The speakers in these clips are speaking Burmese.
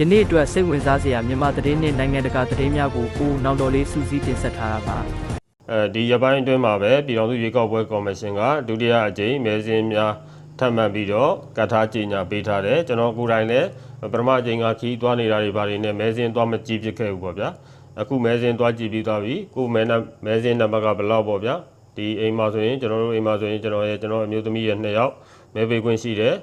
ယနေ့အတွက်စိတ်ဝင်စားစရာမြန်မာသတင်းနဲ့နိုင်ငံတကာသတင်းများကိုကိုနောက်တော်လေးစူးစီးတင်ဆက်ထားတာပါအဲဒီရပိုင်းအတွင်းမှာပဲပြည်တော်စုရွေးကောက်ပွဲကော်မရှင်ကဒုတိယအကြိမ်မဲစင်းများထပ်မံပြီးတော့ကတ်ထားကြေညာပေးထားတယ်ကျွန်တော်ကိုယ်တိုင်လည်းပထမအကြိမ်ကခီးသွားနေတာတွေဘာတွေနဲ့မဲစင်းသွားမကြည့်ဖြစ်ခဲ့ဘူးပေါ့ဗျာအခုမဲစင်းသွားကြည့်ပြီးသွားပြီကိုမဲနမဲစင်းနံပါတ်ကဘယ်လောက်ပေါ့ဗျာဒီအိမ်မှာဆိုရင်ကျွန်တော်တို့အိမ်မှာဆိုရင်ကျွန်တော်ရဲ့ကျွန်တော်အမျိုးသမီးရဲ့နှစ်ယောက်မဲပေးခွင့်ရှိတယ်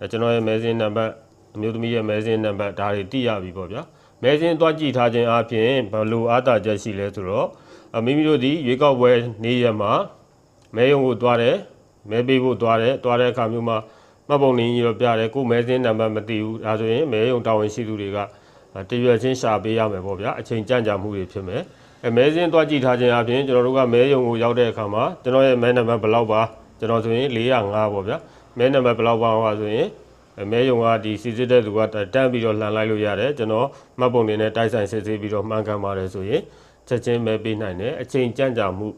အဲကျွန်တော်ရဲ့မဲစင်းနံပါတ် အမျိုးသမီးရဲ့မဲစင်းနံပါတ်ဒါတွေတိရပြီပေါ့ဗျာမဲစင်းသွားကြည့်ထားခြင်းအပြင်ဘယ်လိုအားသာချက်ရှိလဲဆိုတော့အမိမိတို့ဒီရွေးကောက်ပွဲနေ့ရက်မှာမဲယုံကိုတွားတယ်မဲပေးဖို့တွားတယ်တွားတဲ့အခါမျိုးမှာမှတ်ပုံနည်းကြီးတော့ပြတယ်ကိုမဲစင်းနံပါတ်မသိဘူးဒါဆိုရင်မဲယုံတာဝန်ရှိသူတွေကတရွယ်ချင်းရှာပေးရမယ်ပေါ့ဗျာအချိန်ကြန့်ကြာမှုတွေဖြစ်မယ်အဲမဲစင်းတွားကြည့်ထားခြင်းအပြင်ကျွန်တော်တို့ကမဲယုံကိုရောက်တဲ့အခါမှာကျွန်တော်ရဲ့မဲနံပါတ်ဘယ်လောက်ပါကျွန်တော်ဆိုရင်405ပေါ့ဗျာမဲနံပါတ်ဘယ်လောက်ပါဟောဆိုရင် မဲယုံကဒီစီစစ်တဲ့သူကတန်းပြီးတော့လှန်လိုက်လို့ရတယ်ကျွန်တော်မှတ်ပုံနေနဲ့တိုက်ဆိုင်စစ်ဆေးပြီးတော့မှန်ကန်ပါတယ်ဆိုရင်ချက်ချင်းပဲပေးနိုင်တယ်အချိန်ကြန့်ကြာမှု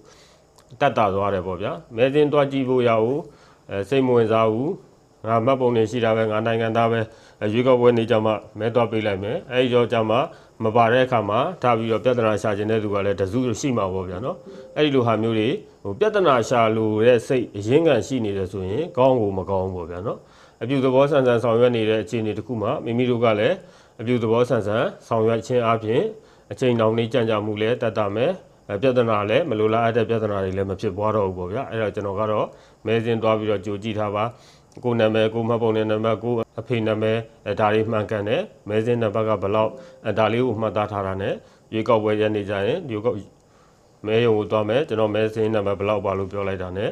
တက်တာသွားတယ်ပေါ့ဗျာမဲစင်းတွားကြည့်ဖို့ရအောင်အဲစိတ်မဝင်စားဘူးငါမှတ်ပုံနေရှိတာပဲငါနိုင်ငံသားပဲရွေးကောက်ပွဲနေကြမှာမဲတွားပေးလိုက်မယ်အဲဒီတော့ကြမှာမပါတဲ့အခါမှာထားပြီးတော့ပြဿနာရှာခြင်းတဲ့သူကလည်းတစုရှိမှာပေါ့ဗျာနော်အဲဒီလိုဟာမျိုးတွေဟိုပြဿနာရှာလို့တဲ့စိတ်အရင်းခံရှိနေတယ်ဆိုရင်ကောင်းကိုမကောင်းဘူးပေါ့ဗျာနော် အပြုသဘောဆန်ဆန်ဆောင်ရွက်နေတဲ့အခြေအနေတစ်ခုမှာမိမိတို့ကလည်းအပြုသဘောဆန်ဆန်ဆောင်ရွက်ခြင်းအပြင်အချိန်တောင်နေကြံ့ကြမှုလည်းတတ်တာမယ်အဲပြဿနာလည်းမလိုလားအပ်တဲ့ပြဿနာတွေလည်းမဖြစ်ပွားတော့ဘူးပေါ့ဗျာအဲ့တော့ကျွန်တော်ကတော့မဲစင်းသွားပြီးတော့ကြိုကြည့်ထားပါကိုနာမည်ကိုမှတ်ပုံနဲ့နံပါတ်ကိုအဖေနာမည်အဲဒါလေးမှန်ကန်တယ်မဲစင်းနံပါတ်ကဘယ်လောက်အဲဒါလေးကိုမှတ်သားထားတာ ਨੇ ရွေးကောက်ပွဲရနေကြရင်ရွေးကောက်မဲရုံကိုသွားမယ်ကျွန်တော်မဲစင်းနံပါတ်ဘယ်လောက်ပါလို့ပြောလိုက်တာ ਨੇ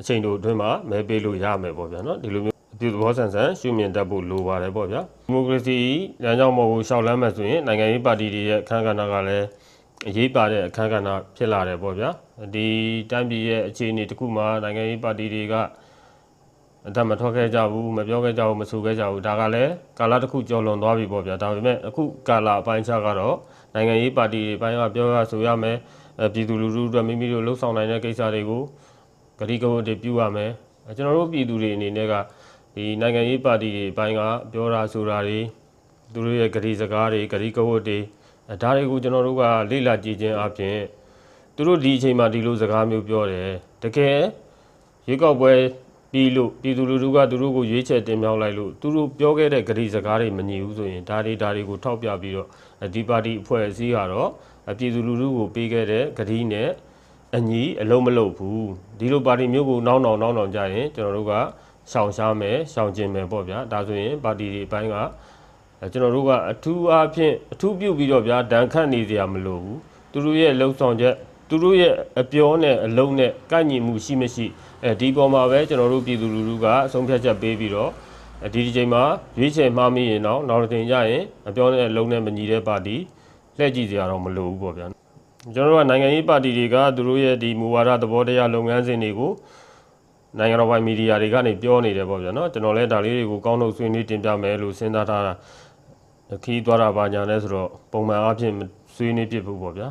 အချိန်တို့အတွင်းမှာမဲပေးလို့ရမယ်ပေါ့ဗျာနော်ဒီလိုမျိုးအပြုသဘောဆန်ဆန်ရှုမြင်တတ်ဖို့လိုပါတယ်ပေါ့ဗျာဒီမိုကရေစီလမ်းကြောင်းပေါ်ကိုရှောက်လမ်းမယ်ဆိုရင်နိုင်ငံရေးပါတီတွေရဲ့အခမ်းကဏ္ဍကလည်းအရေးပါတဲ့အခမ်းကဏ္ဍဖြစ်လာတယ်ပေါ့ဗျာဒီတိုင်းပြည်ရဲ့အခြေအနေတစ်ခုမှာနိုင်ငံရေးပါတီတွေကအတမထွက်ခဲ့ကြဘူးမပြောခဲ့ကြဘူးမဆိုခဲ့ကြဘူးဒါကလည်းကာလတစ်ခုကျော်လွန်သွားပြီပေါ့ဗျာဒါပေမဲ့အခုကာလအပိုင်းခြားကတော့နိုင်ငံရေးပါတီတွေပိုင်းကပြောရဆိုရမယ်အဲပြည်သူလူထုအတွက်မိမိတို့လှုပ်ဆောင်နိုင်တဲ့ကိစ္စတွေကို ဂတိကဝတ်တွေပြုရမယ်အဲကျွန်တော်တို့ပြည်သူတွေအနေနဲ့ကဒီနိုင်ငံရေးပါတီတွေဘိုင်းကပြောတာဆိုတာတွေသူတို့ရဲ့ဂတိစကားတွေဂတိကဝတ်တွေအဲဒါတွေကိုကျွန်တော်တို့ကလေ့လာကြည့်ခြင်းအပြင်သူတို့ဒီအချိန်မှာဒီလိုစကားမျိုးပြောတယ်တကယ်ရွေးကောက်ပွဲပြီးလို့ပြည်သူလူထုကသူတို့ကိုရွေးချယ်တင်မြှောက်လိုက်လို့သူတို့ပြောခဲ့တဲ့ဂတိစကားတွေမညီဘူးဆိုရင်ဒါတွေဒါတွေကိုထောက်ပြပြီးတော့ဒီပါတီအဖွဲ့အစည်းကတော့ပြည်သူလူထုကိုပေးခဲ့တဲ့ဂတိနဲ့ အညီအလုံးမလုံးဘူးဒီလိုပါတီမျိုးကိုနောက်နောက်နောက်နောက်ကြရင်ကျွန်တော်တို့ကရှောင်ရှားမယ်ရှောင်ကျင်မယ်ပေါ့ဗျာဒါဆိုရင်ပါတီတွေအပိုင်းကအဲကျွန်တော်တို့ကအထူးအားဖြင့်အထူးပြုတ်ပြီးတော့ဗျာဒဏ်ခတ်နေစရာမလိုဘူးသူတို့ရဲ့လှုပ်ဆောင်ချက်သူတို့ရဲ့အပြောနဲ့အလုံးနဲ့ကိုက်ညီမှုရှိမရှိအဲဒီပေါ်မှာပဲကျွန်တော်တို့ပြည်သူလူထုကအဆုံးဖြတ်ချက်ပေးပြီးတော့ဒီဒီချိန်မှာရွေးချယ်မှားမိရင်တော့နောက်တစ်ချိန်ကျရင်အပြောနဲ့အလုံးနဲ့မညီတဲ့ပါတီလှည့်ကြည့်စရာတော့မလိုဘူးပေါ့ဗျာ ကျွန်တော်တို့ကနိုင်ငံရေးပါတီတွေကသူတို့ရဲ့ဒီမူဝါဒသဘောတရားလုပ်ငန်းစဉ်တွေကိုနိုင်ငံတော်ပိုင်မီဒီယာတွေကနေပြောနေတယ်ပေါ့ဗျာနော်ကျွန်တော်လည်းဒါလေးတွေကိုကောင်းထုတ်ဆွေးနွေးတင်ပြမယ်လို့စဉ်းစားထားတာခီးသွားတာပါညာလဲဆိုတော့ပုံမှန်အားဖြင့်ဆွေးနွေးပြဖို့ပေါ့ဗျာ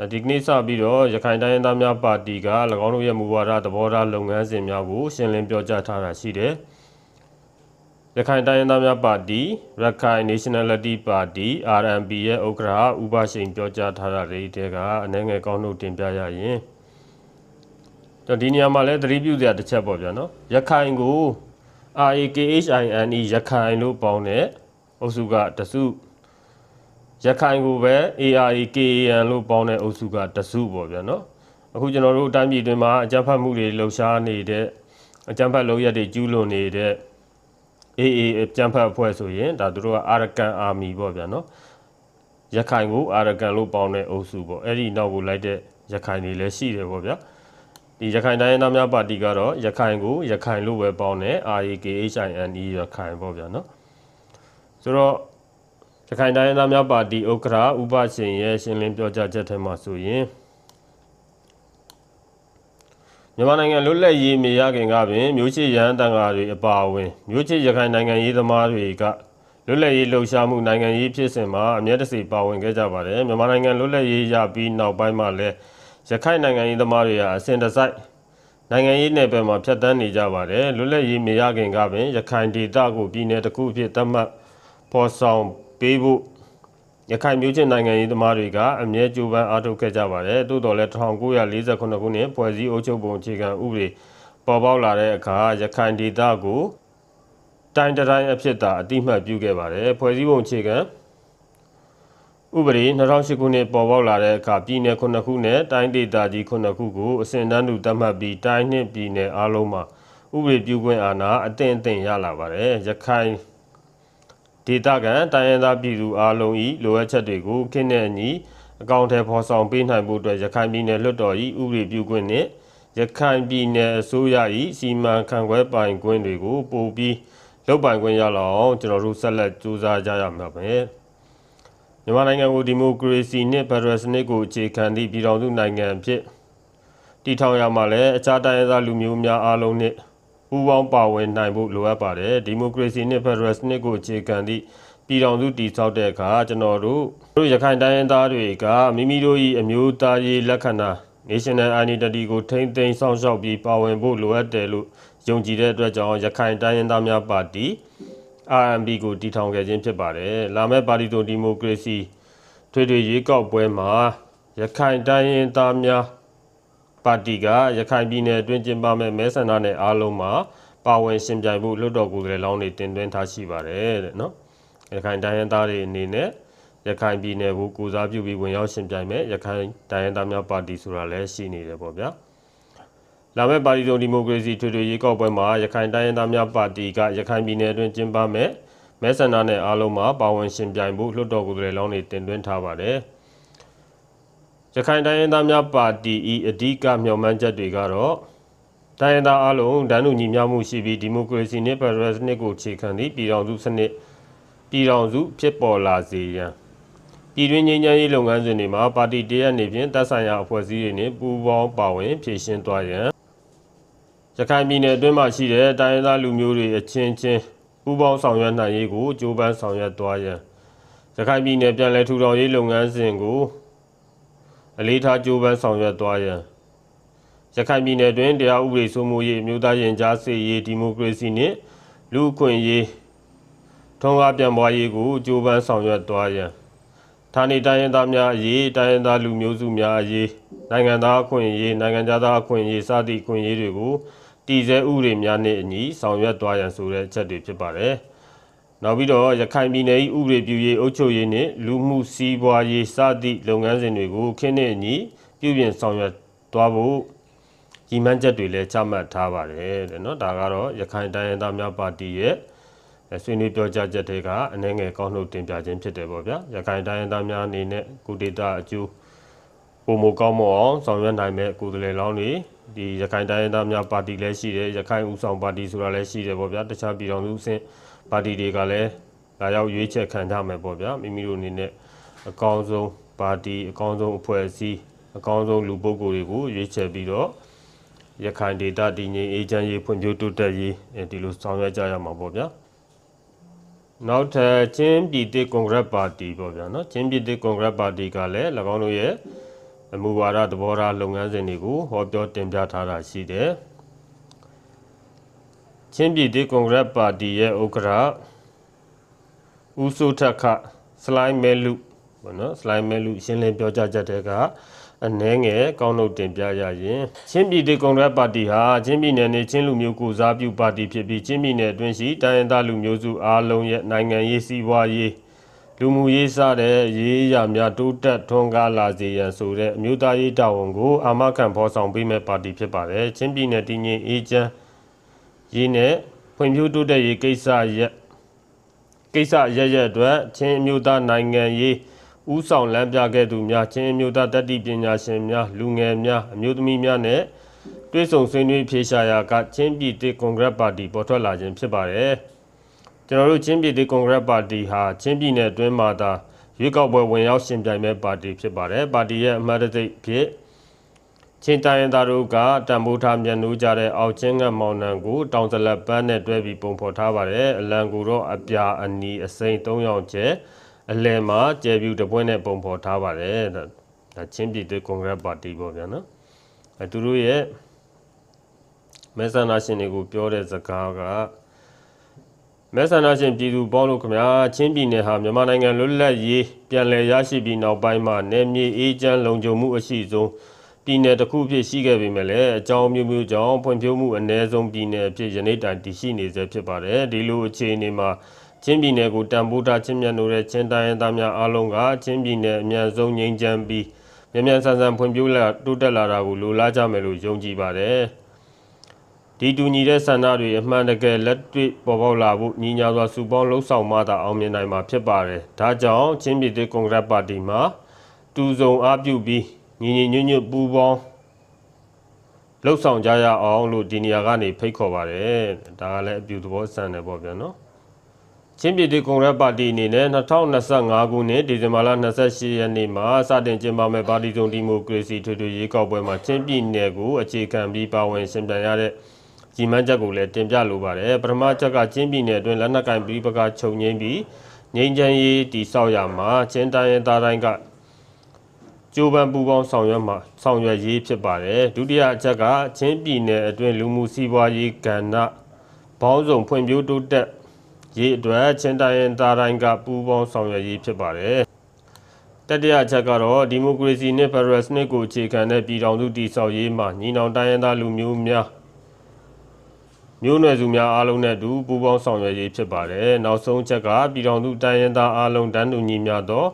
အဲဒီကနေ့စပြီးတော့ရခိုင်တိုင်းရင်းသားများပါတီက၎င်းတို့ရဲ့မူဝါဒသဘောထားလုပ်ငန်းစဉ်များကိုရှင်းလင်းပြောကြားထားတာရှိတယ် ရခိုင်တိုင်းရင်းသားများပါတီရခိုင် Nationality Party RNP ရဲ့ဥက္ကဋ္ဌဥပရှိန်ပြောကြားထားတာတွေတဲကအနှဲငယ်ကောင်းတို့တင်ပြရရင်တော့ဒီနေရာမှာလည်းသတိပြုစရာတစ်ချက်ပေါ့ဗျာနော်ရခိုင်ကို RAKHINE ရခိုင်လို့ပေါင်းတဲ့အုပ်စုကတစုရခိုင်ကိုပဲ ARAKAN လို့ပေါင်းတဲ့အုပ်စုကတစုပေါ့ဗျာနော်အခုကျွန်တော်တို့တိုင်းပြည်တွင်းမှာအကြမ်းဖက်မှုတွေလှုပ်ရှားနေတဲ့အကြမ်းဖက်လုပ်ရက်တွေကျူးလွန်နေတဲ့ အေးအေးကြမ်းဖက်အဖွဲ့ဆိုရင်ဒါသူတို့ကအာရကန်အာမီပေါ့ဗျာနော်ရခိုင်ကိုအာရကန်လို့ပေါင်းတဲ့အုပ်စုပေါ့အဲ့ဒီနောက်ကိုလိုက်တဲ့ရခိုင်တွေလည်းရှိတယ်ပေါ့ဗျာဒီရခိုင်တိုင်းရင်းသားများပါတီကတော့ရခိုင်ကိုရခိုင်လို့ပဲပေါင်းတဲ့ RAKHINE ရခိုင်ပေါ့ဗျာနော်ဆိုတော့ရခိုင်တိုင်းရင်းသားများပါတီဥက္ကဋ္ဌဥပရှင်ရဲ့ရှင်းလင်းပြောကြားချက်ထဲမှာဆိုရင် မြန်မာနိုင်ငံလွတ်လပ်ရေးမြေရခင်ကပင်မြို့ချစ်ရဟန်းတန်ဃာတွေအပါအဝင်မြို့ချစ်ရခိုင်နိုင်ငံရေးသမားတွေကလွတ်လပ်ရေးလှုပ်ရှားမှုနိုင်ငံရေးဖြစ်စဉ်မှာအမြဲတစေပါဝင်ခဲ့ကြပါတယ်မြန်မာနိုင်ငံလွတ်လပ်ရေးရပြီးနောက်ပိုင်းမှာလည်းရခိုင်နိုင်ငံရေးသမားတွေဟာအစဉ်တစိုက်နိုင်ငံရေးနယ်ပယ်မှာဖြတ်တန်းနေကြပါတယ်လွတ်လပ်ရေးမြေရခင်ကပင်ရခိုင်ဒေသကိုပြည်내တစ်ခုအဖြစ်သတ်မှတ်ပေါ်ဆောင်ပေးဖို့ ရခိုင်မျိုးချင်းနိုင်ငံရေးသမားတွေကအမြဲကြိုးပမ်းအားထုတ်ခဲ့ကြပါတယ်။သို့တော်လည်း1948ခုနှစ်ဖွဲ့စည်းအုပ်ချုပ်ပုံအခြေခံဥပဒေပေါ်ပေါက်လာတဲ့အခါရခိုင်ဒေသကိုတိုင်းတစ်တိုင်းအဖြစ်သာအတိမတ်ပြုခဲ့ပါတယ်။ဖွဲ့စည်းပုံအခြေခံဥပဒေ2008ခုနှစ်ပေါ်ပေါက်လာတဲ့အခါပြည်내9ခုနဲ့တိုင်းဒေသကြီး9ခုကိုအစဉ်တန်းတူသတ်မှတ်ပြီးတိုင်းနှင့်ပြည်내အားလုံးမှာဥပဒေပြုခွင့်အာဏာအသင့်အသင့်ရလာပါတယ်။ရခိုင် ဒေသခံတိုင်းရင်းသားပြည်သူအားလုံး၏လိုအပ်ချက်တွေကိုခင်းတဲ့အညီအကောင့်ထဲဖော်ဆောင်ပေးနိုင်ဖို့အတွက်ရခိုင်ပြည်နယ်လွှတ်တော်၏ဥပဒေပြုခွင့်နှင့်ရခိုင်ပြည်နယ်အစိုးရ၏စီမံခန့်ခွဲပိုင်ခွင့်တွေကိုပို့ပြီးလုပ်ပိုင်ခွင့်ရလောက်အောင်ကျွန်တော်တို့ဆက်လက်ကြိုးစားကြရမှာပဲမြန်မာနိုင်ငံကိုဒီမိုကရေစီနှင့်ဖက်ဒရယ်စနစ်ကိုအခြေခံသည့်ပြည်ထောင်စုနိုင်ငံဖြစ်တည်ထောင်ရမှာလဲအခြားတိုင်းရင်းသားလူမျိုးများအားလုံးနှင့် ပူးပေါင်းပါဝင်နိုင်ဖို့လိုအပ်ပါတယ်ဒီမိုကရေစီနှင့်ဖက်ဒရယ်စနစ်ကိုအခြေခံသည့်ပြည်ထောင်စုတည်ဆောက်တဲ့အခါကျွန်တော်တို့တို့ရခိုင်တိုင်းရင်းသားတွေကမိမိတို့၏အမျိုးသားရေးလက္ခဏာ national identity ကိုထိမ့်သိမ်းစောင့်ရှောက်ပြီးပါဝင်ဖို့လိုအပ်တယ်လို့ယုံကြည်တဲ့အတွက်ကြောင့်ရခိုင်တိုင်းရင်းသားများပါတီ RMB ကိုတည်ထောင်ခဲ့ခြင်းဖြစ်ပါတယ်။လာမယ့်ပါတီတိုဒီမိုကရေစီထွေထွေရွေးကောက်ပွဲမှာရခိုင်တိုင်းရင်းသားများ ပါတီကရခိုင်ပြည်နယ်အတွင်းကျင်းပမဲ့မဲဆန္ဒနယ်အားလုံးမှာပါဝင်ရှင်ပြိုင်ဖို့လွှတ်တော်ကိုယ်စားလှယ်လောင်းတွေတင်သွင်းထားရှိပါတယ်တဲ့နော်။ရခိုင်တိုင်းရင်းသားတွေအနေနဲ့ရခိုင်ပြည်နယ်ကိုကိုစားပြုပြီးဝင်ရောက်ရှင်ပြိုင်မဲ့ရခိုင်တိုင်းရင်းသားများပါတီဆိုတာလည်းရှိနေတယ်ပေါ့ဗျာ။လာမယ့်ပါတီစုံဒီမိုကရေစီထွေထွေရေးကောက်ပွဲမှာရခိုင်တိုင်းရင်းသားများပါတီကရခိုင်ပြည်နယ်အတွင်းကျင်းပမဲ့မဲဆန္ဒနယ်အားလုံးမှာပါဝင်ရှင်ပြိုင်ဖို့လွှတ်တော်ကိုယ်စားလှယ်လောင်းတွေတင်သွင်းထားပါတယ်။ ရခိုင်တိုင်းရင်းသားများပါတီဤအဓိကမျှော်မှန်းချက်တွေကတော့တိုင်းရင်းသားအားလုံးဒန်းတူညီမျှမှုရှိပြီးဒီမိုကရေစီနှင့်ဖက်ဒရယ်စနစ်ကိုခြေခံသည့်ပြည်ထောင်စုစနစ်ပြည်ထောင်စုဖြစ်ပေါ်လာစေရန်ပြည်တွင်းငြိမ်းချမ်းရေးလုပ်ငန်းစဉ်တွေမှာပါတီတရက်အနေဖြင့်တပ်ဆိုင်ရာအဖွဲ့အစည်းတွေနဲ့ပူးပေါင်းပါဝင်ဖြည့်ရှင်းသွားရန်ရခိုင်ပြည်နယ်အတွင်းမှာရှိတဲ့တိုင်းရင်းသားလူမျိုးတွေအချင်းချင်းပူးပေါင်းဆောင်ရွက်နိုင်ရေးကိုကြိုးပမ်းဆောင်ရွက်သွားရန်ရခိုင်ပြည်နယ်ပြည်내ထူထောင်ရေးလုပ်ငန်းစဉ်ကို အလေးထားကြိုးပမ်းဆောင်ရွက်သွားရန်ရခိုင်ပြည်နယ်တွင်တရားဥပဒေစိုးမိုးရေးမြို့သားရင်ကြားစေရေးဒီမိုကရေစီနှင့်လူ့အခွင့်အရေးထုံးကားပြန်ပွားရေးကိုကြိုးပမ်းဆောင်ရွက်သွားရန်ဌာနေတိုင်းရင်းသားများအရေးတိုင်းရင်းသားလူမျိုးစုများအရေးနိုင်ငံသားအခွင့်အရေးနိုင်ငံသားအခွင့်အရေးစသည့်အခွင့်အရေးတွေကိုတည်ဆဲဥပဒေများနဲ့အညီဆောင်ရွက်သွားရန်ဆိုတဲ့အချက်တွေဖြစ်ပါတယ်။ နောက်ပြီးတော့ရခိုင်ပြည်နယ်၏ဥပဒေပြုရေးအုပ်ချုပ်ရေးနှင့်လူမှုစီးပွားရေးစသည့်လုပ်ငန်းစဉ်တွေကိုခင်းနဲ့အညီပြုပြင်ဆောင်ရွက်သွားဖို့ကြီးမှန်းချက်တွေလည်းချမှတ်ထားပါတယ်တဲ့နော်ဒါကတော့ရခိုင်တိုင်းရင်းသားများပါတီရဲ့ဆွေးနွေးပြောကြားချက်တွေကအနှဲငယ်ကောင်းနှုတ်တင်ပြခြင်းဖြစ်တယ်ပေါ့ဗျာရခိုင်တိုင်းရင်းသားများအနေနဲ့ကုဒေတာအကျိုးပုံမကောင်းမအောင်ဆောင်ရွက်နိုင်မဲ့ကိုယ်စားလှယ်လောင်းတွေဒီရခိုင်တိုင်းရင်းသားများပါတီလည်းရှိတယ်ရခိုင်ဦးဆောင်ပါတီဆိုတာလည်းရှိတယ်ပေါ့ဗျာတခြားပြည်တော်စုအဆင့် ပါတီတွေကလည်းလာရောက်ရွေးချယ်ခံကြမယ်ပေါ့ဗျာမိမိတို့အနေနဲ့အကောင်းဆုံးပါတီအကောင်းဆုံးအဖွဲ့အစည်းအကောင်းဆုံးလူပုဂ္ဂိုလ်တွေကိုရွေးချယ်ပြီးတော့ရခိုင်ဒေတာတည်ငြိမ်အေးချမ်းရေးဖွံ့ဖြိုးတိုးတက်ရေးဒီလိုဆောင်ရွက်ကြရမှာပေါ့ဗျာနောက်ထပ်ချင်းပြည်သစ်ကွန်ဂရက်ပါတီပေါ့ဗျာနော်ချင်းပြည်သစ်ကွန်ဂရက်ပါတီကလည်း၎င်းတို့ရဲ့အမှုဝါဒသဘောထားလုပ်ငန်းစဉ်တွေကိုဟောပြောတင်ပြထားတာရှိတယ် ချင်းပြည်သစ်ကွန်ဂရက်ပါတီရဲ့ဥက္ကဋ္ဌဦးစိုးထက်ခစလိုင်းမဲလူပေါ့နော်စလိုင်းမဲလူရှင်းလင်းပြောကြားချက်တွေကအနှဲငယ်ကောင်းလို့တင်ပြရရင်ချင်းပြည်ဒေကွန်ရက်ပါတီဟာချင်းပြည်နယ်နဲ့ချင်းလူမျိုးကိုစားပြုပါတီဖြစ်ပြီးချင်းပြည်နယ်အတွင်းရှိတိုင်းရင်းသားလူမျိုးစုအားလုံးရဲ့နိုင်ငံရေးစီးပွားရေးလူမှုရေးစတဲ့ရေးရများတိုးတက်ထွန်းကားလာစေရန်ဆိုတဲ့အမျိုးသားရေးတာဝန်ကိုအာမခံဖော်ဆောင်ပေးမဲ့ပါတီဖြစ်ပါတယ်ချင်းပြည်နယ်တည်ငြိမ်အေးချမ်း ရေးနဲ့ဖွံ့ဖြိုးတိုးတက်ရေးကိစ္စရက်ကိစ္စရရအတွက်ချင်းအမျိုးသားနိုင်ငံရေးဥဆောင်လမ်းပြခဲ့သူများချင်းအမျိုးသားတတိပညာရှင်များလူငယ်များအမျိုးသမီးများနဲ့တွဲဆုံဆွေးနွေးဖြေရှာရာကချင်းပြည်တစ်ကွန်ဂရက်ပါတီပေါ်ထွက်လာခြင်းဖြစ်ပါတယ်ကျွန်တော်တို့ချင်းပြည်တစ်ကွန်ဂရက်ပါတီဟာချင်းပြည်နယ်အတွင်းမှာသာရွေးကောက်ပွဲဝင်ရောက်ရှင်ပြိုင်မဲ့ပါတီဖြစ်ပါတယ်ပါတီရဲ့အမှတ်တရဖြစ် ချင်းတိုင်းရင်းသားတို့ကတံမိုးထားမြန်နိုးကြတဲ့အောက်ချင်းငတ်မောင်နှံကိုတောင်စလက်ပန်းနဲ့တွဲပြီးပုံဖော်ထားပါတယ်အလံကိုတော့အပြာအနီအစိမ်း၃ရောင်ကျဲအလယ်မှာကျယ်ပြူတပွဲနဲ့ပုံဖော်ထားပါတယ်ဒါချင်းပြည်သူကွန်ဂရက်ပါတီပေါ့ဗျာနော်အဲသူတို့ရဲ့မဲဆန္ဒရှင်တွေကိုပြောတဲ့စကားကမဲဆန္ဒရှင်ပြည်သူပေါင်းလို့ခင်ဗျာချင်းပြည်နယ်ဟာမြန်မာနိုင်ငံလွတ်လပ်ရေးပြန်လည်ရရှိပြီးနောက်ပိုင်းမှာနယ်မြေအေးချမ်းလုံခြုံမှုအရှိဆုံး ပြည်နယ်တစ်ခုဖြစ်ရှိခဲ့ပေမဲ့လည်းအကြောင်းမျိုးမျိုးကြောင့်ဖွံ့ဖြိုးမှုအ ਨੇ ဆုံးပြည်နယ်အဖြစ်ယနေ့တိုင်တည်ရှိနေဆဲဖြစ်ပါတယ်ဒီလိုအခြေအနေမှာချင်းပြည်နယ်ကိုတန်ဖိုးထားချင်းမြတ်နိုးတဲ့ချင်းတိုင်းရင်းသားများအားလုံးကချင်းပြည်နယ်အမြန်ဆုံးငြိမ်းချမ်းပြီးမြန်မြန်ဆန်ဆန်ဖွံ့ဖြိုးလာတိုးတက်လာတာကိုလိုလားကြမယ်လို့ယုံကြည်ပါတယ်ဒီတူညီတဲ့ဆန္ဒတွေအမှန်တကယ်လက်တွေ့ပေါ်ပေါက်လာဖို့ညီညာစွာစုပေါင်းလှုပ်ဆောင်မှသာအောင်မြင်နိုင်မှာဖြစ်ပါတယ်။ဒါကြောင့်ချင်းပြည်သူကွန်ဂရက်ပါတီမှာတူစုံအားပြုပြီး ညီညီညွတ်ညွတ်ပူးပေါင်းလှုပ်ဆောင်ကြရအောင်လို့ဒီနေရာကနေဖိတ်ခေါ်ပါတယ်။ဒါကလည်းအပြုသဘောဆန်တယ်ပေါ့ဗျာနော်။ချင်းပြည်သူကွန်ဂရက်ပါတီအနေနဲ့2025ခုနှစ်ဒီဇင်ဘာလ28ရက်နေ့မှာစတင်ကျင်းပမယ့်ပါတီစုံဒီမိုကရေစီထွေထွေရွေးကောက်ပွဲမှာချင်းပြည်နယ်ကိုအခြေခံပြီးပါဝင်ရှင်ပြန်ရတဲ့ကြီးမှန်းချက်ကိုလည်းတင်ပြလိုပါတယ်ပထမချက်ကချင်းပြည်နယ်အတွင်းလက်နက်ကင်ပြီးပကချုပ်ငိမ့်ပြီးငိမ့်ချမ်းရေးတီဆောက်ရမှာချင်းတိုင်းရင်းသားတိုင်းက ကြိုးပမ်းပူးပေါင်းဆောင်ရွက်မှာဆောင်ရွက်ရေးဖြစ်ပါတယ်ဒုတိယအချက်ကချင်းပြည်နယ်အတွင်းလူမှုစီးပွားရေးကဏ္ဍဘောင်းဆောင်ဖွံ့ဖြိုးတိုးတက်ရေးအတွက်ချင်းတိုင်းရင်းသားတိုင်းကပူးပေါင်းဆောင်ရွက်ရေးဖြစ်ပါတယ်တတိယအချက်ကတော့ဒီမိုကရေစီနဲ့ဖက်ဒရယ်စနစ်ကိုအခြေခံတဲ့ပြည်ထောင်စုတည်ဆောက်ရေးမှာညီနောင်တိုင်းရင်းသားလူမျိုးများမျိုးနွယ်စုများအားလုံးနဲ့အတူပူးပေါင်းဆောင်ရွက်ရေးဖြစ်ပါတယ်။နောက်ဆုံးချက်ကပြည်ထောင်စုတိုင်းရင်းသားအားလုံးတန်းတူညီမျှသော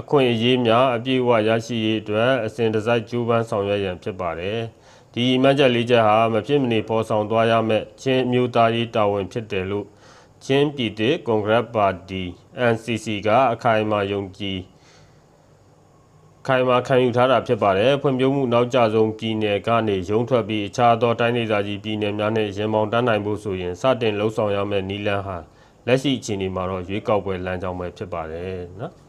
အခွင့်အရေးများအပြည့်အဝရရှိရေးအတွက်အစဉ်တစိုက်ကြိုးပမ်းဆောင်ရွက်ရန်ဖြစ်ပါတယ်။ဒီမှတ်ချက်လေးချက်ဟာမဖြစ်မနေပေါ်ဆောင်သွားရမယ့်ချင်းအမျိုးသားရေးတာဝန်ဖြစ်တယ်လို့ချင်းပြည်သူကွန်ဂရက်ပါတီ NCC ကအခိုင်အမာယုံကြည်ခိုင်မာခံယူထားတာဖြစ်ပါတယ်ဖွံ့ဖြိုးမှုနောက်ကျဆုံးပြည်နယ်ကနေရုံးထွက်ပြီးအခြားသောတိုင်းဒေသကြီးပြည်နယ်များနဲ့ရင်ပေါင်တန်းနိုင်ဖို့ဆိုရင်စတင်လှုပ်ဆောင်ရမယ့်နီလန်းဟာလက်ရှိအခြေအနေမှာတော့ရွေးကောက်ပွဲလမ်းကြောင်းပဲဖြစ်ပါတယ်နော်အဲ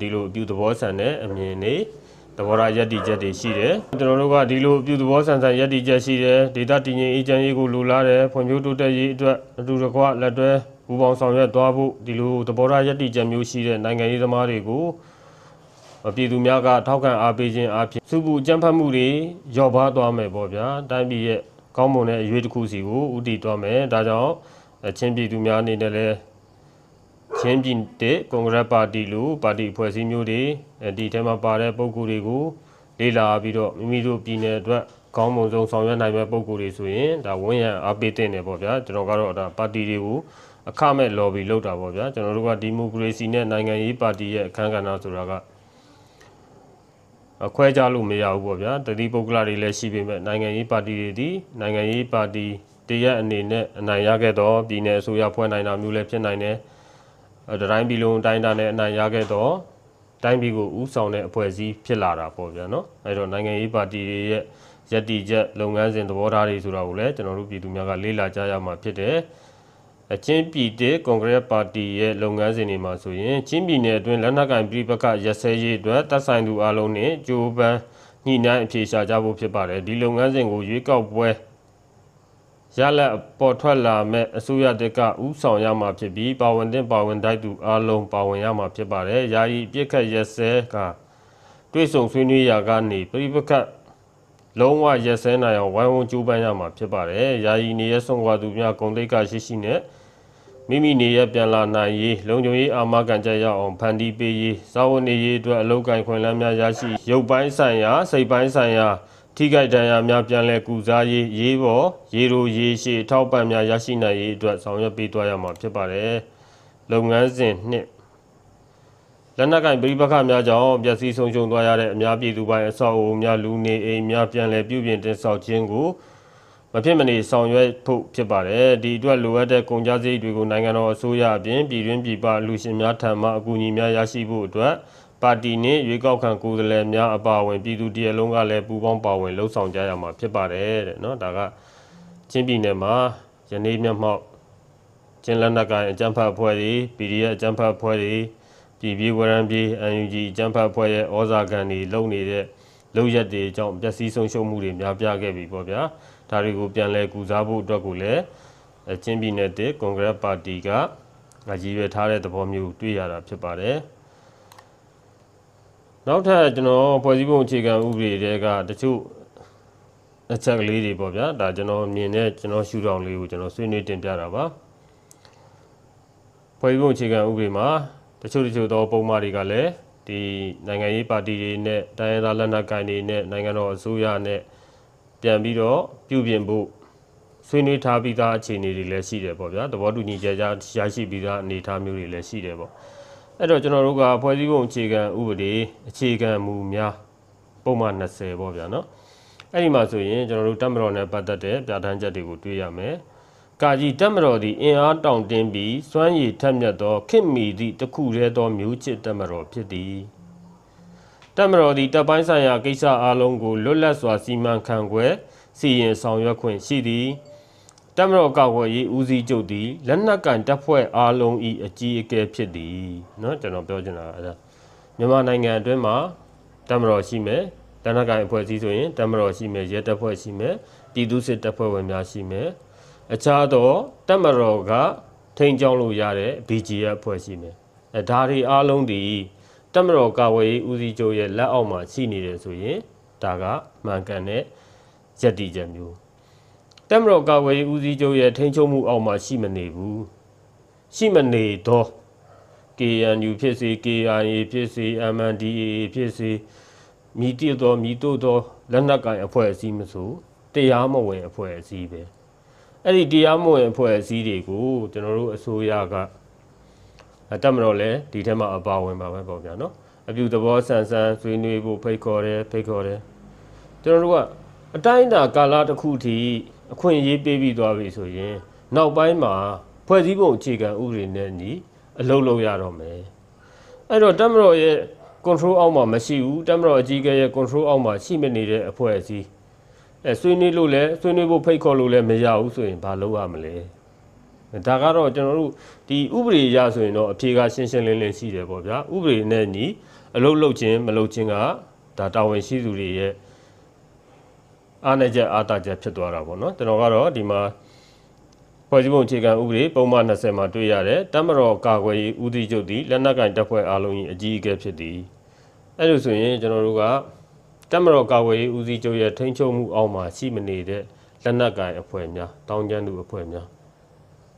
ဒီလိုအပြုသဘောဆန်တဲ့အမြင်တွေသဘောထားယက်တီချက်တွေရှိတယ်ကျွန်တော်တို့ကဒီလိုအပြုသဘောဆန်ဆန်ယက်တီချက်ရှိတယ်ဒေတာတည်ငြိမ်အေးချမ်းရေးကိုလိုလားတယ်ဖွံ့ဖြိုးတိုးတက်ရေးအတွက်အတူတကွလက်တွဲပူးပေါင်းဆောင်ရွက်သွားဖို့ဒီလိုသဘောထားယက်တီချက်မျိုးရှိတဲ့နိုင်ငံရေးသမားတွေကိုပြည်သူများကထောက်ခံအားပေးခြင်းအပြင်စုပူကြမ်းဖက်မှုတွေလျော့ပါသွားမယ်ပေါ့ဗျာတိုင်းပြည်ရဲ့ကောင်းမွန်တဲ့အရွေးတစ်ခုစီကိုဥတည်သွားမယ်ဒါကြောင့်အချင်းပြည်သူများအနေနဲ့လည်း ချင်းပြည်တဲ့ကွန်ဂရက်ပါတီလို့ပါတီဖွဲ့စည်းမျိုးတွေအဲဒီထဲမှာပါတဲ့ပုံကိုယ်တွေကိုလေ့လာပြီးတော့မိမိတို့ပြည်နယ်အတွက်ကောင်းမွန်ဆုံးဆောင်ရွက်နိုင်မဲ့ပုံကိုယ်တွေဆိုရင်ဒါဝန်ရံအားပေးတဲ့နေပေါ့ဗျာကျွန်တော်ကတော့ဒါပါတီတွေကိုအခမဲ့ lobby လုပ်တာပေါ့ဗျာကျွန်တော်တို့ကဒီမိုကရေစီနဲ့နိုင်ငံရေးပါတီရဲ့အခမ်းကဏ္ဍဆိုတာကအခွဲခြားလို့မရဘူးပေါ့ဗျာတတိပုဂ္ဂလတွေလည်းရှိပေမဲ့နိုင်ငံရေးပါတီတွေဒီနိုင်ငံရေးပါတီတရက်အနေနဲ့အနိုင်ရခဲ့တော့ပြည်내အစိုးရဖွဲ့နိုင်တာမျိုးလည်းဖြစ်နိုင်တယ်အဲ တတိုင်းပြည်လုံးတိုင်းတာနဲ့အနိုင်ရခဲ့တော့တိုင်းပြည်ကိုဥဆောင်တဲ့အဖွဲ့အစည်းဖြစ်လာတာပေါ့ဗျာနော်အဲတော့နိုင်ငံရေးပါတီတွေရဲ့ယက်တီချက်လုပ်ငန်းစဉ်သဘောထားတွေဆိုတာကိုလည်းကျွန်တော်တို့ပြည်သူများကလေ့လာကြရမှာဖြစ်တယ်အချင်းပြည်တဲ့ကွန်ဂရက်ပါတီရဲ့လုပ်ငန်းစဉ်တွေမှာဆိုရင်ချင်းပြည်နယ်အတွင်းလက်နက်ကင်ပြည်ပခရက်စဲရေးအတွက်တပ်ဆိုင်သူအလုံးနဲ့ကြိုးပမ်းညှိနှိုင်းအပြေရှားကြဖို့ဖြစ်ပါတယ်ဒီလုပ်ငန်းစဉ်ကိုရွေးကောက်ပွဲ ရလက်ပေါ်ထွက်လာမဲ့အစိုးရတက်ကဥဆောင်ရမှာဖြစ်ပြီးပါဝင်တဲ့ပါဝင်တိုက်သူအလုံးပါဝင်ရမှာဖြစ်ပါတယ်ယာယီပြစ်ခတ်ရက်စဲကတွေ့ဆုံဆွေးနွေးရာကနေပြည်ပခလုံးဝရက်စဲနိုင်အောင်ဝိုင်းဝန်းကြိုးပမ်းရမှာဖြစ်ပါတယ်။ယာယီနေရဆုံးကွာသူများဂုံတိတ်ကရှိရှိနဲ့မိမိနေရပြန်လာနိုင်ရေးလုံခြုံရေးအာမခံချက်ရအောင်ဖန်တီးပေးရေးစာဝန်နေရေးအတွက်အလုပ်ကိုင်ခွင့်လမ်းများရရှိရုပ်ပိုင်းဆိုင်ရာစိတ်ပိုင်းဆိုင်ရာ ထိခိုက်ဒဏ်ရာများပြန်လည်ကုစားရေးရေးပေါ်ရေရိုရေရှည်ထောက်ပံ့များရရှိနိုင်ရေးအတွက်ဆောင်ရွက်ပေးသွားရမှာဖြစ်ပါတယ်။လုပ်ငန်းစဉ်နှစ်လက်နက်ကင်ပြည်ပခများကြောင့်ပျက်စီးဆုံးရှုံးသွားရတဲ့အများပြည်သူပိုင်းအဆောက်အအုံများလူနေအိမ်များပြန်လည်ပြုပြင်တင်ဆောက်ခြင်းကိုမဖြစ်မနေဆောင်ရွက်ဖို့ဖြစ်ပါတယ်ဒီအတွက်လိုအပ်တဲ့ကုန်ကြစည်တွေကိုနိုင်ငံတော်အစိုးရအပြင်ပြည်တွင်းပြည်ပလူရှင်များထံမှအကူအညီများရရှိဖို့အတွက် ပါတီနှင့်ရွေးကောက်ခံကိုယ်စားလှယ်များအပါအဝင်ပြည်သူတရလုံးကလည်းပူးပေါင်းပါဝင်လှုပ်ဆောင်ကြရမှာဖြစ်ပါတယ်တဲ့เนาะဒါကချင်းပြည်နယ်မှာယနေ့မျက်မှောက်ကျင်းလက်နက်ကိုင်အကြမ်းဖက်အဖွဲ့တွေ PDF အကြမ်းဖက်အဖွဲ့တွေပြည်ပြည်ဝရံပြည် UNG အကြမ်းဖက်အဖွဲ့ရဲ့ဩဇာခံတွေလုံနေတဲ့လုံရက်တွေအကြောင်းပျက်စီးဆုံးရှုံးမှုတွေများပြားခဲ့ပြီပေါ့ဗျာဒါတွေကိုပြန်လည်ကူစားဖို့အတွက်ကိုလည်းအချင်းပြည်နယ်တစ်ကွန်ဂရက်ပါတီကရည်ရွယ်ထားတဲ့သဘောမျိုးတွေ့ရတာဖြစ်ပါတယ် နောက်ထပ်ကျွန်တော်ဖွဲ့စည်းပုံအခြေခံဥပဒေတွေကတချို့အချက်ကလေးတွေပေါ့ဗျာဒါကျွန်တော်မြင်တဲ့ကျွန်တော်ရှုထောင့်လေးကိုကျွန်တော်ဆွေးနွေးတင်ပြတာပါဖွဲ့စည်းပုံအခြေခံဥပဒေမှာတချို့တချို့သောပုံမှန်တွေကလည်းဒီနိုင်ငံရေးပါတီတွေနဲ့တိုင်းရင်းသားလက်နက်ကိုင်တွေနဲ့နိုင်ငံတော်အစိုးရနဲ့ပြန်ပြီးတော့ပြုပြင်ဖို့ဆွေးနွေးထားပြီးသားအခြေအနေတွေလည်းရှိတယ်ပေါ့ဗျာသဘောတူညီချက်ကြားရရှိပြီးသားအနေအထားမျိုးတွေလည်းရှိတယ်ပေါ့ အဲ့တော့ကျွန်တော်တို့ကဖွဲ့စည်းပုံအခြေခံဥပဒေအခြေခံမူများပုံမှန်20ပေါ့ဗျာနော်အဲ့ဒီမှာဆိုရင်ကျွန်တော်တို့တက်မတော်နဲ့ပတ်သက်တဲ့ပြဋ္ဌာန်းချက်တွေကိုတွေ့ရမယ်ကာကြီးတက်မတော်သည်အင်အားတောင့်တင်းပြီးစွမ်းရည်ထက်မြက်သောခေတ်မီသည့်တစ်ခုတည်းသောမျိုးချစ်တက်မတော်ဖြစ်သည်တက်မတော်သည်တပ်ပိုင်းဆိုင်ရာကိစ္စအလုံးကိုလွတ်လပ်စွာစီမံခန့်ခွဲစီရင်ဆောင်ရွက်ခွင့်ရှိသည် တက်မတော်ကောက်ွယ်ရေးဦးစီးချုပ်သည်လက်နက်ကင်တပ်ဖွဲ့အလုံး၏အကြီးအကဲဖြစ်သည်เนาะကျွန်တော်ပြောချင်တာအဲဒါမြန်မာနိုင်ငံအတွင်းမှာတက်မတော်ရှိမယ်လက်နက်ကင်အဖွဲ့အစည်းဆိုရင်တက်မတော်ရှိမယ်ရဲတပ်ဖွဲ့ရှိမယ်ပြည်သူစစ်တပ်ဖွဲ့ဝင်များရှိမယ်အခြားသောတက်မတော်ကထိန်းကျောင်းလို့ရတဲ့ BGF အဖွဲ့ရှိမယ်အဲဒါတွေအလုံးသည် တက်မတော်ကာဝေးဦးစီးချုပ်ရဲ့လက်အောက်မှာရှိနေတယ်ဆိုရင်ဒါကမှန်ကန်တဲ့ယက်တီချက်မျိုး တက်မတော်ကာဝေးဦးစီးချုပ်ရဲ့ထိန်းချုပ်မှုအောက်မှာရှိမနေဘူးရှိမနေတော့ KNU ဖြစ်စေ KIA ဖြစ်စေ MNDAA ဖြစ်စေမြည်တည်သောမြည်တို့သောလက်နက်ကိုင်အဖွဲ့အစည်းမဆိုတရားမဝင်အဖွဲ့အစည်းပဲအဲ့ဒီတရားမဝင်အဖွဲ့အစည်းတွေကိုကျွန်တော်တို့အစိုးရကအတက်မတော့လဲဒီထဲမှာအပါဝင်ပါပဲပေါ့ဗျာနော်အပြူသဘောဆန်ဆန်ဆွေးနွေးဖို့ဖိတ်ခေါ်တယ်ဖိတ်ခေါ်တယ်ကျွန်တော်တို့ကအတိုင်းအတာကာလတစ်ခုထိ အခွင့်အရေးပေးပြီးသွားပြီဆိုရင် နောက်ပိုင်းမှာဖွဲ့စည်းပုံအခြေခံဥပဒေနဲ့ညီအလုပ်လုပ်ရတော့မယ်အဲ့တော့တက်မတော်ရဲ့ control အောက်မှာမရှိဘူးတက်မတော်အကြီးအကဲရဲ့ control အောက်မှာရှိမနေတဲ့အဖွဲ့အစည်းအဲဆွေးနွေးလို့လဲဆွေးနွေးဖို့ဖိတ်ခေါ်လို့လဲမရဘူးဆိုရင်ဘာလုပ်ရမလဲဒါကတော့ကျွန်တော်တို့ဒီဥပဒေအရဆိုရင်တော့အဖြေကရှင်းရှင်းလင်းလင်းရှိတယ်ပေါ့ဗျာဥပဒေနဲ့ညီအလုတ်လုတ်ခြင်းမလုတ်ခြင်းကဒါတာဝန်ရှိသူတွေရဲ့ အားနည်းချက်အားတာချက်ဖြစ်သွားတာပေါ့နော်ကျွန်တော်ကတော့ဒီမှာဖွဲ့စည်းပုံအခြေခံဥပဒေပုံမှန်20မှာတွေ့ရတယ်တမတော်ကာကွယ်ရေးဦးစီးချုပ်သည်လက်နက်ကင်တပ်ဖွဲ့အားလုံး၏အကြီးအကဲဖြစ်သည်အဲ့လိုဆိုရင်ကျွန်တော်တို့ကတမတော်ကာကွယ်ရေးဦးစီးချုပ်ရဲ့ထိန်းချုပ်မှုအောက်မှာရှိမနေတဲ့လက်နက်ကင်အဖွဲ့များတောင်းကျမ်းသူအဖွဲ့များ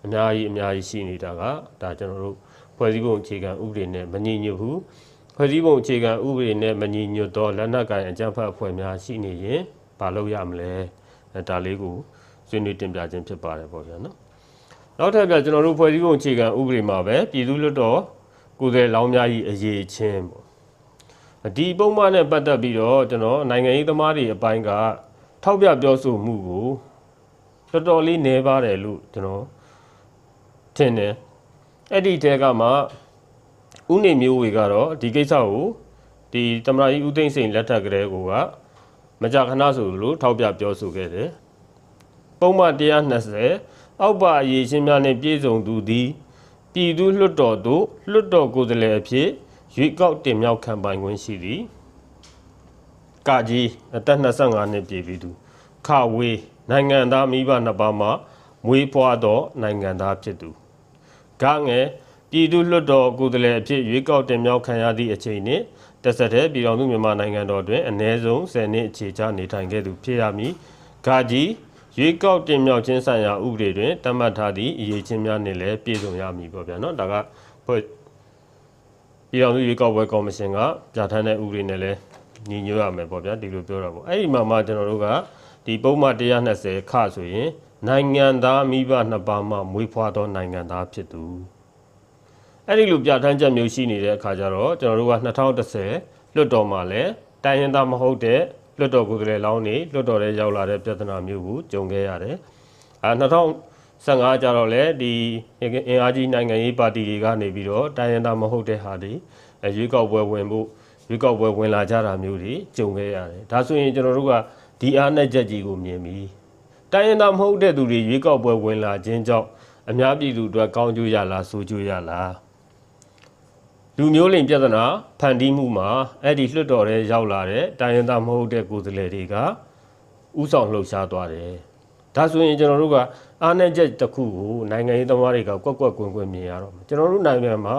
အများကြီးအများကြီးရှိနေတာကဒါကျွန်တော်တို့ဖွဲ့စည်းပုံအခြေခံဥပဒေနဲ့မညီညွတ်ဘူးဖွဲ့စည်းပုံအခြေခံဥပဒေနဲ့မညီညွတ်သောလက်နက်ကိုင်အကြမ်းဖက်အဖွဲ့များရှိနေရင် မလုပ်ရမလဲအဲဒါလေးကိုဆွေးနွေးတင်ပြခြင်းဖြစ်ပါတယ်ပေါ့ဗျာနော်နောက်ထပ်ပြကျွန်တော်တို့ဖွဲ့စည်းပုံအခြေခံဥပဒေမှာပဲပြည်သူ့လွှတ်တော်ကိုယ်စားလှယ်လောင်းများကြီးအရေးချင်းပေါ့ဒီပုံမှန်နဲ့ပတ်သက်ပြီးတော့ကျွန်တော်နိုင်ငံရေးသမားတွေအပိုင်းကထောက်ပြပြောဆိုမှုကိုတော်တော်လေးနေပါတယ်လို့ကျွန်တော်ထင်တယ်အဲ့ဒီတဲကမှဥနေမျိုးဝေကတော့ဒီကိစ္စကိုဒီတမရကြီးဦးသိန်းစိန်လက်ထက်ကလေးကိုက မကြခဏဆိုလို့ထောက်ပြပြောဆိုခဲ့တယ်ပုံမှန်120အောက်ပါအရေးချင်းများနဲ့ပြည်စုံသူသည်ပြည်သူလွှတ်တော်သို့လွှတ်တော်ကိုယ်စားလှယ်အဖြစ်ရွေးကောက်တင်မြှောက်ခံပိုင်ခွင့်ရှိသည်ကကြီးအသက်25နှစ်ပြည့်ပြီသူခဝေးနိုင်ငံသားမိဘနှစ်ပါးမှမွေးဖွားသောနိုင်ငံသားဖြစ်သူဂငယ်ပြည်သူ့လွှတ်တော်ကိုယ်စားလှယ်အဖြစ်ရွေးကောက်တင်မြှောက်ခံရသည့်အချိန်နှင့် တက်ဆက်တဲ့ပြည်တော်သူမြန်မာနိုင်ငံတော်တွင်အ ਨੇ ဆုံး10နှစ်အခြေချနေထိုင်ခဲ့သူဖြစ်ရမည်။ဂကြီးရွေးကောက်တင်မြှောက်ခြင်းဆိုင်ရာဥပဒေတွင်တတ်မှတ်ထားသည့်အရေးချင်းများနှင့်လည်းပြည့်စုံရမည်ပေါ့ဗျာနော်။ဒါကဖွဲ့ပြည်တော်သူရွေးကောက်ပွဲကော်မရှင်ကပြဋ္ဌာန်းတဲ့ဥပဒေနဲ့လည်းညီညွတ်ရမယ်ပေါ့ဗျာဒီလိုပြောတာပေါ့။အဲ့ဒီမှာမှကျွန်တော်တို့ကဒီပုံမှန်120ခဆိုရင်နိုင်ငံသားမိဘနှစ်ပါးမှမွေးဖွားသောနိုင်ငံသားဖြစ်သူ အဲ့ဒီလိုပြဋ္ဌာန်းချက်မျိုးရှိနေတဲ့အခါကျတော့ကျွန်တော်တို့က2010လွှတ်တော်မှာလည်းတိုင်းရင်သားမဟုတ်တဲ့လွှတ်တော်ကိုယ်စားလှယ်လောင်းနေလွှတ်တော်ထဲရောက်လာတဲ့ပြဿနာမျိုးကိုကြုံခဲ့ရတယ်။အဲ2015ကျတော့လည်းဒီအင်အားကြီးနိုင်ငံရေးပါတီတွေကနေပြီးတော့တိုင်းရင်သားမဟုတ်တဲ့ဟာတွေအဲရွေးကောက်ပွဲဝင်ဖို့ရွေးကောက်ပွဲဝင်လာကြတာမျိုးတွေကြုံခဲ့ရတယ်။ဒါဆိုရင်ကျွန်တော်တို့ကဒီအားနဲ့ချက်ကြီးကိုမြင်ပြီးတိုင်းရင်သားမဟုတ်တဲ့သူတွေရွေးကောက်ပွဲဝင်လာခြင်းကြောင့်အများပြည်သူအတွက်ကောင်းကျိုးရလားဆိုးကျိုးရလား လူမျိုးလိမ်ပြဿနာဖန်တီးမှုမှာအဲ့ဒီလွှတ်တော်ထဲရောက်လာတဲ့တိုင်းရင်းသားမဟုတ်တဲ့ကိုယ်စားလှယ်တွေကဥဆောင်လှုပ်ရှားသွားတယ်။ဒါဆိုရင်ကျွန်တော်တို့ကအားနည်းချက်တစ်ခုကိုနိုင်ငံရေးသမားတွေကကွက်ကွက်ကွင်းကွင်းမြင်ရတော့မယ်ကျွန်တော်တို့နိုင်ငံမှာ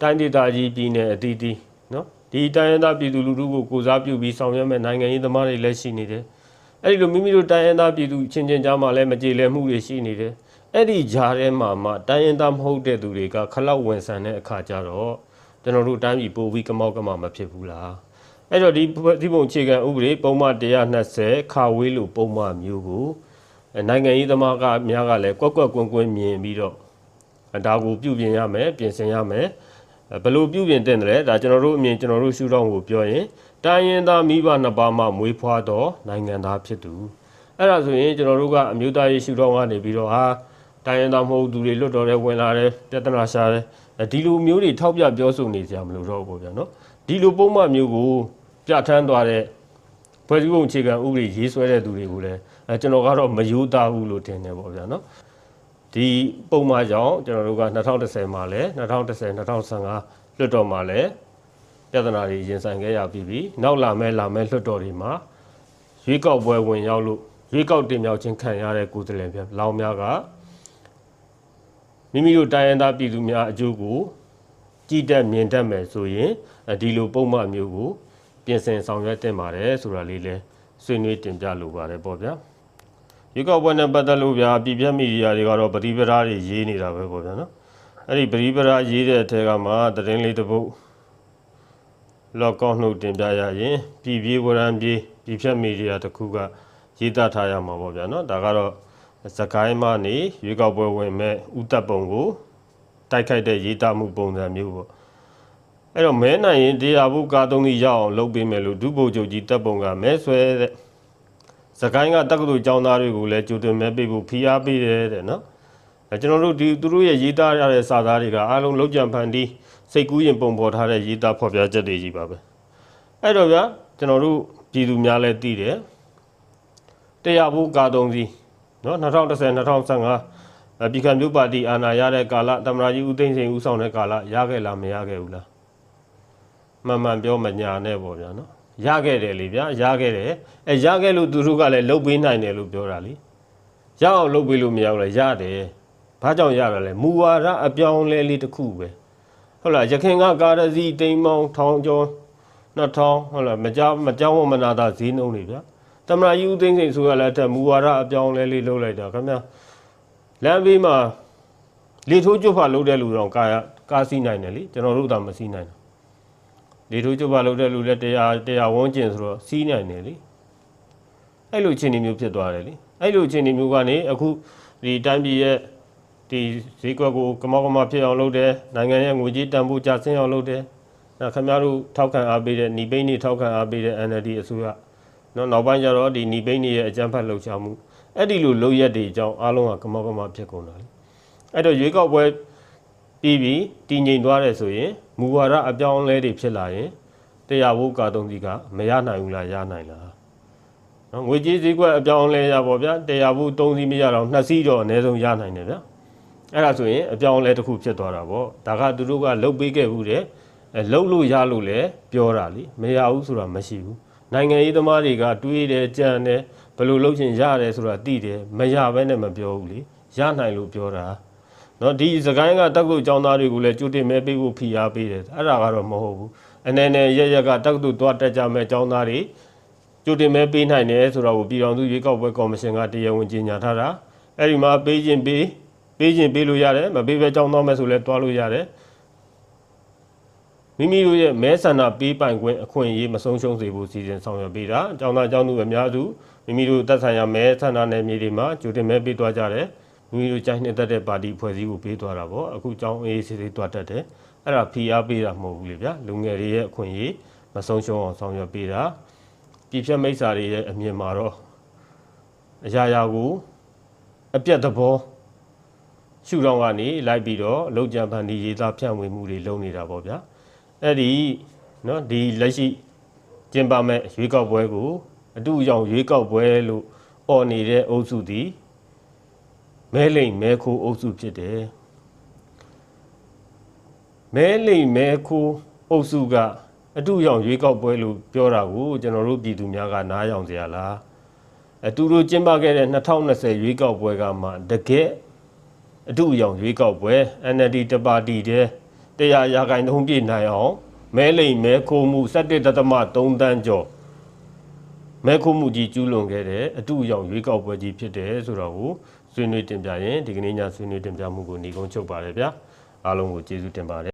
တိုင်းဒေသကြီးပြည်နယ်အသီးသီးနော်ဒီတိုင်းရင်းသားပြည်သူလူထုကိုကိုစားပြုပြီးဆောင်ရွက်မဲ့နိုင်ငံရေးသမားတွေလည်းရှိနေတယ်။အဲ့ဒီလိုမိမိတို့တိုင်းရင်းသားပြည်သူချင်းချင်းကြားမှာလည်းမကြေလည်မှုတွေရှိနေတယ်။အဲ့ဒီဂျားထဲမှာမှတိုင်းရင်သားမဟုတ်တဲ့သူတွေကခလောက်ဝင်ဆန်တဲ့အခါကျတော့ ကျွန်တော်တို့တိုင်းပြည်ပိုပြီးကမောက်ကမမဖြစ်ဘူးလားအဲ့တော့ဒီဒီပုံအခြေခံဥပဒေပုံမှန်120ခါဝေးလို့ပုံမှန်မျိုးကိုအဲနိုင်ငံရေးသမားကများကလည်းကွက်ကွက်ကွင်းကွင်းမြင်ပြီးတော့ဒါကိုပြုပြင်ရမယ်ပြင်ဆင်ရမယ်အဲဘယ်လို့ပြုပြင်တင်တယ်လဲဒါကျွန်တော်တို့အမြင်ကျွန်တော်တို့ရှုထောင့်ကိုပြောရင်တိုင်းရင်သားမိဘနှစ်ပါးမှမွေးဖွားတော့နိုင်ငံသားဖြစ်သူအဲ့ဒါဆိုရင်ကျွန်တော်တို့ကအမျိုးသားရေးရှုထောင့်ကနေပြီးတော့ဟာတိုင်းရင်းသားမဟုတ်သူတွေလွတ်တော်တဲ့ဝင်လာတယ်ပြဿနာရှာတယ်အဲ ဒီလိုမျိုးတွေထောက်ပြပြောဆိုနေကြမလို့တော့ဘူးဗျာနော်ဒီလိုပုံမှန်မျိုးကိုပြဋ္ဌာန်းသွားတဲ့ဖွဲ့စည်းပုံအခြေခံဥပဒေရေးဆွဲတဲ့သူတွေကိုလည်းအဲကျွန်တော်ကတော့မယိုးသားဘူးလို့ထင်တယ်ပေါ့ဗျာနော်ဒီပုံမှန်ကြောင့်ကျွန်တော်တို့က2010မှာလဲ2010 2015လွတ်တော်မှာလဲပြဿနာတွေရင်ဆိုင်ခဲ့ရပြီးပြီနောက်လာမဲလာမဲလွတ်တော်တွေမှာရွေးကောက်ပွဲဝင်ရောက်လို့ရွေးကောက်တင်မြှောက်ခြင်းခံရတဲ့ကိုယ်စားလှယ်ပြလောင်များက မိမိတို့တိုင်းရင်းသားပြည်သူများအကျိုးကိုကြည်တက်မြင်တတ်မယ်ဆိုရင်အဲဒီလိုပုံမှန်မျိုးကိုပြင်ဆင်ဆောင်ရွက်တင်ပါတယ်ဆိုတာလေးလဲဆွေးနွေးတင်ပြလိုပါတယ်ပေါ့ဗျာရွေးကောက်ပွဲနဲ့ပတ်သက်လို့ဗျာပြည်ပြမီဒီယာတွေကတော့ပရိပရာတွေရေးနေတာပဲပေါ့ဗျာနော်အဲ့ဒီပရိပရာရေးတဲ့အထက်ကမှသတင်းလေးတစ်ပုဒ်လော့ကောက်နှုတ်တင်ပြရရင်ပြည်ပြေးဝရံပြေးပြည်ဖြတ်မီဒီယာတစ်ခုကရေးသားထားရမှာပေါ့ဗျာနော်ဒါကတော့ စကိုင်းမနေရွေးကောက်ပွဲဝင်မဲ့ဥတပ်ပုံကိုတိုက်ခိုက်တဲ့ရေးသားမှုပုံစံမျိုးပေါ့အဲ့တော့မဲနိုင်ရင်တရားဘူးကာသုံးကြီးရအောင်လုပ်ပေးမယ်လို့ဒုဗိုလ်ချုပ်ကြီးတပ်ပုံကမဲဆွဲတဲ့စကိုင်းကတက္ကသိုလ်ကျောင်းသားတွေကိုလည်းကြိုတင်မဲပေးဖို့ဖိအားပေးတယ်တဲ့နော်အဲကျွန်တော်တို့ဒီသူတို့ရဲ့ရေးသားရတဲ့စာသားတွေကအားလုံးလုံးကြံဖန်တီးစိတ်ကူးရင်ပုံပေါ်ထားတဲ့ရေးသားဖော်ပြချက်တွေကြီးပါပဲအဲ့တော့ဗျာကျွန်တော်တို့ပြည်သူများလည်းသိတယ်တရားဘူးကာသုံးကြီး နော်2010 2015အပြည်ခံမျိုးပါတီအာဏာရတဲ့ကာလသမ္မတကြီးဦးသိန်းစိန်ဦးဆောင်တဲ့ကာလရခဲ့လားမရခဲ့ဘူးလားမှန်မှန်ပြောမညာနဲ့ပေါ့ဗျာနော်ရခဲ့တယ်လေဗျာရခဲ့တယ်အဲရခဲ့လို့သူတို့ကလည်းလှုပ်ပေးနိုင်တယ်လို့ပြောတာလေရအောင်လှုပ်ပေးလို့မရဘူးလေရတယ်ဘာကြောင့်ရတယ်လဲမူဝါဒအပြောင်းလဲလေးတစ်ခုပဲဟုတ်လားရခင်ကကာရစီတိမ်မောင်ထောင်ကျော်2000ဟုတ်လားမကြောက်မကြောက်မနာတာဈေးနှုန်းတွေဗျာ တမရာယူသိန်းစိန်ဆိုရလည်းတက်မူဝါဒအပြောင်းလဲလေးလုပ်လိုက်တာခင်ဗျာလမ်းဘေးမှာလေထိုးကျွတ်ဖာလုပ်တဲ့လူတော့ကာကာစီးနိုင်တယ်လေကျွန်တော်တို့သာမစီးနိုင်ဘူးလေထိုးကျွတ်ဖာလုပ်တဲ့လူလည်းတရားတရားဝန်းကျင်ဆိုတော့စီးနိုင်တယ်လေအဲ့လိုအခြေအနေမျိုးဖြစ်သွားတယ်လေအဲ့လိုအခြေအနေမျိုးကနေအခုဒီတိုင်းပြည်ရဲ့ဒီဈေးကွက်ကိုကမောက်ကမဖြစ်အောင်လုပ်တယ်နိုင်ငံရဲ့ငွေကြေးတန်ဖိုးကျဆင်းအောင်လုပ်တယ်အဲ့ခင်ဗျားတို့ထောက်ခံအားပေးတဲ့ညီပိန်းတွေထောက်ခံအားပေးတဲ့ NLD အစိုးရ နော်နောက်ပိုင်းကျတော့ဒီညီပိန်းတွေရဲ့အကြမ်းဖက်လှုပ်ရှားမှုအဲ့ဒီလိုလုပ်ရက်တွေအကြောင်းအားလုံးကကမောက်ကမဖြစ်ကုန်တာလေအဲ့တော့ရွေးကောက်ပွဲပြီးပြီးတည်ငြိမ်သွားတယ်ဆိုရင်မူဝါဒအပြောင်းအလဲတွေဖြစ်လာရင်တရားဖို့ကာတုံးစီကမရနိုင်ဘူးလားရနိုင်လားနော်ငွေကြေးစည်းကွက်အပြောင်းအလဲရပါဗျာတရားဖို့သုံးစီမရတော့နှစ်စီးတော့အနည်းဆုံးရနိုင်တယ်ဗျာအဲ့ဒါဆိုရင်အပြောင်းအလဲတစ်ခုဖြစ်သွားတာပေါ့ဒါကသူတို့ကလှုပ်ပေးခဲ့ဘူးတဲ့အဲလှုပ်လို့ရလို့လည်းပြောတာလीမရဘူးဆိုတာမရှိဘူး နိုင်ငံရေးသမားတွေကတွေးတယ်ကြံတယ်ဘယ်လိုလုပ်ချင်ရတယ်ဆိုတာသိတယ်မရဘဲနဲ့မပြောဘူးလေရနိုင်လို့ပြောတာနော်ဒီစကိုင်းကတက္ကသိုလ်ကျောင်းသားတွေကိုလည်းကြိုတင်မဲပေးဖို့ဖိအားပေးတယ်အဲ့ဒါကတော့မဟုတ်ဘူးအနေနဲ့ရရက်ကတက္ကသိုလ်သွားတက်ကြမဲ့ကျောင်းသားတွေကြိုတင်မဲပေးနိုင်တယ်ဆိုတော့ပြည်တော်စုရွေးကောက်ပွဲကော်မရှင်ကတရားဝင်ကြေညာထားတာအဲ့ဒီမှာပေးခြင်းပေးပေးခြင်းပေးလို့ရတယ်မပေးဘဲကျောင်းသားမဲ့ဆိုလည်းသွားလို့ရတယ် မိမိတို့ရဲ့မဲဆန္ဒပေးပိုင်ခွင့်အခွင့်အရေးမဆုံးရှုံးစေဖို့စီစဉ်ဆောင်ရွက်ပေးတာအကြောင်းသားအကြောင်းသူအများစုမိမိတို့သက်ဆိုင်ရာမဲဆန္ဒနယ်မြေတွေမှာကြိုတင်မဲပေးသွားကြတယ်မိမိတို့ကြိုက်နှစ်သက်တဲ့ပါတီဖွဲ့စည်းကိုပေးသွားတာပေါ့အခုကြောင်းအေးစီစီသွားတတ်တယ်အဲ့ဒါ PR ပေးတာမဟုတ်ဘူးလေဗျာလူငယ်တွေရဲ့အခွင့်အရေးမဆုံးရှုံးအောင်ဆောင်ရွက်ပေးတာပြည်ဖြတ်မိစ္ဆာတွေရဲ့အမြင်မှာတော့အရာရာကိုအပြတ်သဘောရှုထောင့်ကနေလိုက်ပြီးတော့လုံကြံဖန်ဒီရေးသားဖြန့်ဝေမှုတွေလုပ်နေတာပေါ့ဗျာ အဲ့ဒီနော်ဒီလက်ရှိကျင်းပမဲ့ရွေးကောက်ပွဲကိုအတူအယောင်ရွေးကောက်ပွဲလို့အော်နေတဲ့အုပ်စုသည်မဲလိမ်မဲခိုးအုပ်စုဖြစ်တယ်မဲလိမ်မဲခိုးအုပ်စုကအတူရောင်ရွေးကောက်ပွဲလို့ပြောတာကိုကျွန်တော်တို့ပြည်သူများကနားယောင်စရာလားအတူတို့ကျင်းပခဲ့တဲ့2020ရွေးကောက်ပွဲကမှတကယ်အတူရောင်ရွေးကောက်ပွဲ NLD တပါတီတဲ့ တရားရာခိုင်နှုန်းပြည့်နိုင်အောင်မဲလိမ်မဲခိုးမှု17.3တန်းကျော်မဲခိုးမှုကြီးကျူးလွန်ခဲ့တဲ့အတူအယောင်ရွေးကောက်ပွဲကြီးဖြစ်တယ်ဆိုတော့ကိုဆွေးနွေးတင်ပြရင်ဒီကနေ့ညဆွေးနွေးတင်ပြမှုကိုညီကုန်းချုပ်ပါတယ်ဗျာအားလုံးကိုကျေးဇူးတင်ပါတယ်